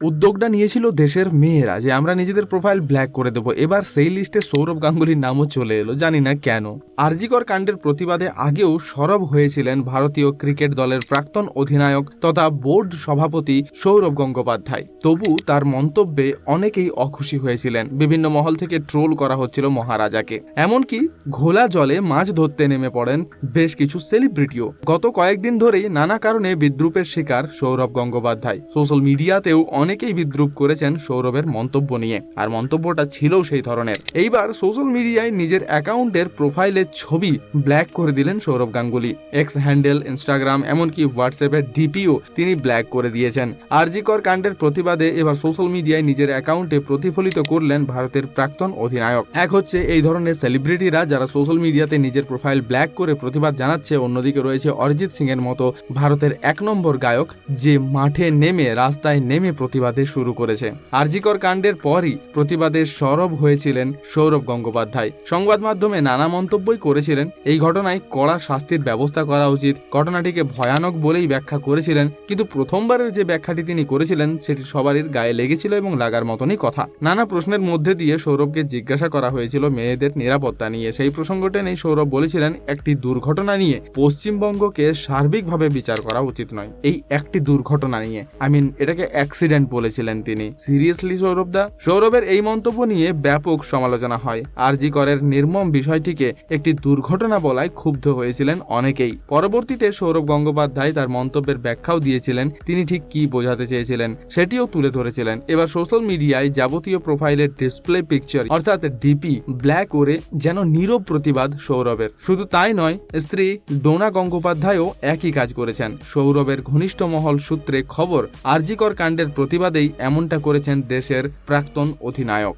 উদ্যোগটা নিয়েছিল দেশের মেয়েরা যে আমরা নিজেদের প্রোফাইল ব্ল্যাক করে দেবো। এবার সেই লিস্টে সৌরভ গাঙ্গুলির নামও চলে এলো, জানি না কেন। আরজিকর কাণ্ডের প্রতিবাদে আগেও সরব হয়েছিলেন ভারতীয় ক্রিকেট দলের প্রাক্তন অধিনায়ক তথা বোর্ড সভাপতি সৌরভ গঙ্গোপাধ্যায়। তবু তার মন্তব্যে অনেকেই অখুশি হয়েছিলেন। বিভিন্ন মহল থেকে ট্রোল করা হচ্ছিল মহারাজাকে। এমনকি ঘোলা জলে মাছ ধরতে নেমে পড়েন বেশ কিছু সেলিব্রিটিও গত কয়েকদিন ধরেই নানা কারণে বিদ্রুপের শিকার সৌরভ গঙ্গোপাধ্যায়। সোশ্যাল মিডিয়াতেও অনেকেই বিদ্রুপ করেছেন সৌরভের মন্তব্য নিয়ে, আর মন্তব্যটা ছিল সেই ধরনের। এইবার সোশ্যাল মিডিয়ায় নিজের অ্যাকাউন্টের প্রোফাইলের ছবি ব্ল্যাক করে দিলেন Sourav Ganguly. X handle Instagram এমনকি হোয়াটসঅ্যাপের ডিপিও তিনি ব্ল্যাক করে দিয়েছেন। আরজিকর কাণ্ডের প্রতিবাদে এবার সোশ্যাল মিডিয়ায় নিজের অ্যাকাউন্টে প্রতিফলিত করলেন ভারতের প্রাক্তন অধিনায়ক। এক হচ্ছে এই ধরনের সেলিব্রিটিরা যারা সোশ্যাল মিডিয়াতে নিজের প্রোফাইল ব্ল্যাক করে প্রতিবাদ জানাচ্ছে, অন্যদিকে রয়েছে অরিজিৎ সিং এর মতো ভারতের এক নম্বর গায়ক যে মাঠে নেমে, রাস্তায় নেমে প্রতিবাদে শুরু করেছে। আরজিকর কাণ্ডের পরই প্রতিবাদে সরব হয়েছিলেন সৌরভ গঙ্গোপাধ্যায়। সংবাদ মাধ্যমে নানা মন্তব্যই করেছিলেন, এই ঘটনায় কড়া শাস্তির ব্যবস্থা করা উচিত। ঘটনাটিকে ভয়ানক বলেই ব্যাখ্যা করেছিলেন, কিন্তু প্রথমবারের যে ব্যাখ্যাটি তিনি করেছিলেন, সেটি সবারই গায়ে লেগেছিল এবং লাগার মতনই কথা। নানা প্রশ্নের মধ্যে দিয়ে সৌরভকে জিজ্ঞাসা করা হয়েছিল মেয়েদের নিরাপত্তা নিয়ে। সেই প্রসঙ্গ টেনেই সৌরভ বলেছিলেন, একটি দুর্ঘটনা নিয়ে পশ্চিমবঙ্গকে সার্বিকভাবে বিচার করা উচিত নয়। এই একটি দুর্ঘটনা নিয়ে। আই মিন, এটাকে অ্যাক্সিডেন্ট বলেছিলেন তিনি। সিরিয়াসলি সৌরভ দা? সৌরভের এই মন্তব্য নিয়ে ব্যাপক সমালোচনা হয়। আরজি করের নির্মম বিষয়টিকে একটি দুর্ঘটনা বলায় ক্ষুব্ধ হয়েছিলেন অনেকেই। পরবর্তীতে সৌরভ গঙ্গোপাধ্যায় তার মন্তব্যের ব্যাখ্যাও দিয়েছিলেন। তিনি ঠিক কি বোঝাতে চেয়েছিলেন সেটিও তুলে ধরেছিলেন। এবার সোশ্যাল মিডিয়ায় যাবতীয় প্রোফাইলের ডিসপ্লে পিকচার অর্থাৎ ডিপি ব্ল্যাক করে যেন নীরব প্রতিবাদ সৌরভের। শুধু তাই নয়, স্ত্রী ডোনা গঙ্গোপাধ্যায়ও একই কাজ করেছেন। সৌরভের ঘনিষ্ঠ মহল সূত্রে খবর, আরজিকর কাণ্ডের প্রতিবাদেই এমনটা করেছেন দেশের প্রাক্তন অধিনায়ক।